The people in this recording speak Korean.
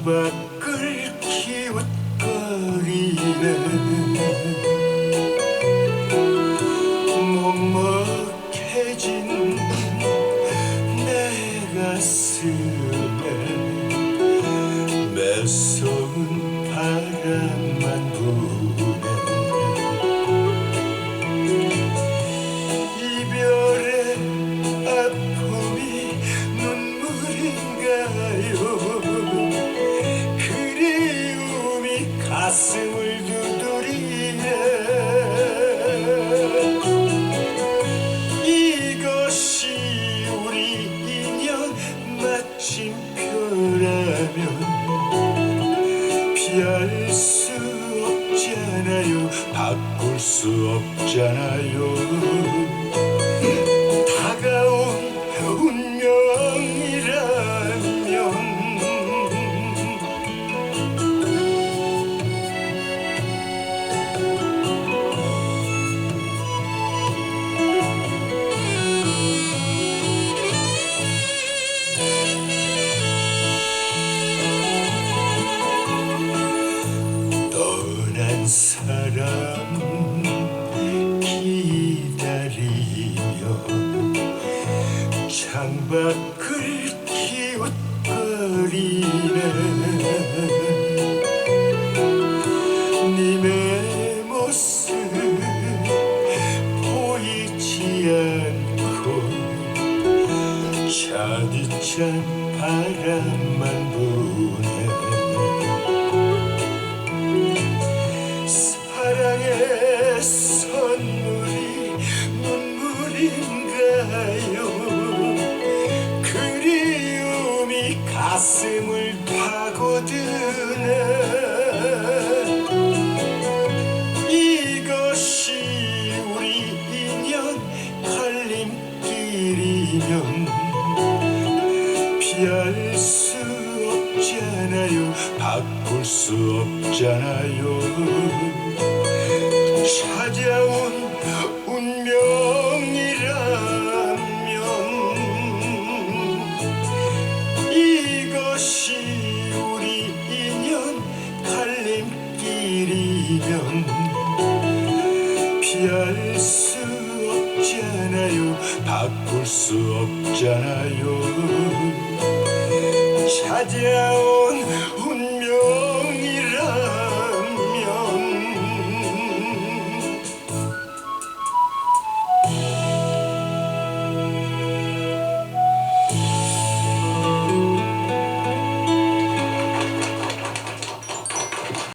창밖을 기웃거리네. 먹먹해진 내 가슴에 매서 마침표라면 피할 수 없잖아요. 바꿀 수 없잖아요 사람 기다리며 창밖을 기웃거리네. 님의 모습 보이지 않고 차디찬 바람만 부네 가슴을 파고드네. 이것이 우리 인연 갈림길이면 피할 수 없잖아요 바꿀 수 없잖아요. 찾아온 갈림길이면 피할 수 없잖아요. 바꿀 수 없잖아요. 찾아온